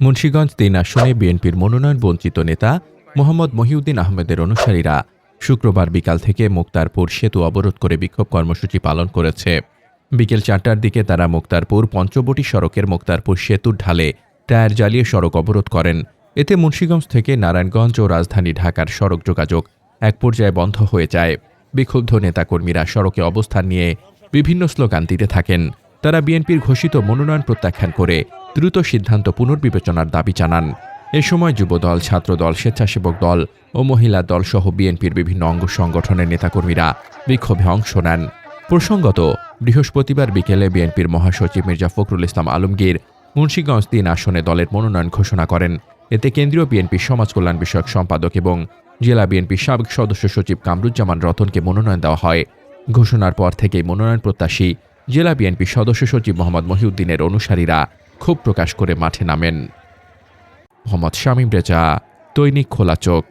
মুন্সীগঞ্জ তিন আসনে বিএনপির মনোনয়ন বঞ্চিত নেতা মোহাম্মদ মহিউদ্দিন আহমেদের অনুসারীরা শুক্রবার বিকাল থেকে মুক্তারপুর সেতু অবরোধ করে বিক্ষোভ কর্মসূচি পালন করেছে। বিকেল চারটার দিকে তারা মুক্তারপুর পঞ্চবটি সড়কের মুক্তারপুর সেতুর ঢালে টায়ার জ্বালিয়ে সড়ক অবরোধ করেন। এতে মুন্সীগঞ্জ থেকে নারায়ণগঞ্জ ও রাজধানী ঢাকার সড়ক যোগাযোগ এক পর্যায়ে বন্ধ হয়ে যায়। বিক্ষুব্ধ নেতাকর্মীরা সড়কে অবস্থান নিয়ে বিভিন্ন স্লোগান দিতে থাকেন। তারা বিএনপির ঘোষিত মনোনয়ন প্রত্যাখ্যান করে দ্রুত সিদ্ধান্ত পুনর্বিবেচনার দাবি জানান। এ সময় যুবদল, ছাত্রদল, স্বেচ্ছাসেবক দল ও মহিলা দল সহ বিএনপির বিভিন্ন অঙ্গ সংগঠনের নেতাকর্মীরা বিক্ষোভে অংশ নেন। প্রসঙ্গত, বৃহস্পতিবার বিকেলে বিএনপির মহাসচিব মির্জা ফখরুল ইসলাম আলমগীর মুন্সীগঞ্জ তিন আসনে দলের মনোনয়ন ঘোষণা করেন। এতে কেন্দ্রীয় বিএনপির সমাজ কল্যাণ বিষয়ক সম্পাদক এবং জেলা বিএনপির সাবেক সদস্য সচিব কামরুজ্জামান রতনকে মনোনয়ন দেওয়া হয়। ঘোষণার পর থেকেই মনোনয়ন প্রত্যাশী জেলা বিএনপির সদস্য সচিব মোহাম্মদ মহিউদ্দিনের অনুসারীরা ক্ষোভ প্রকাশ করে মাঠে নামেন। মোহাম্মদ শামীম রেজা দৈনিক খোলা চোখ।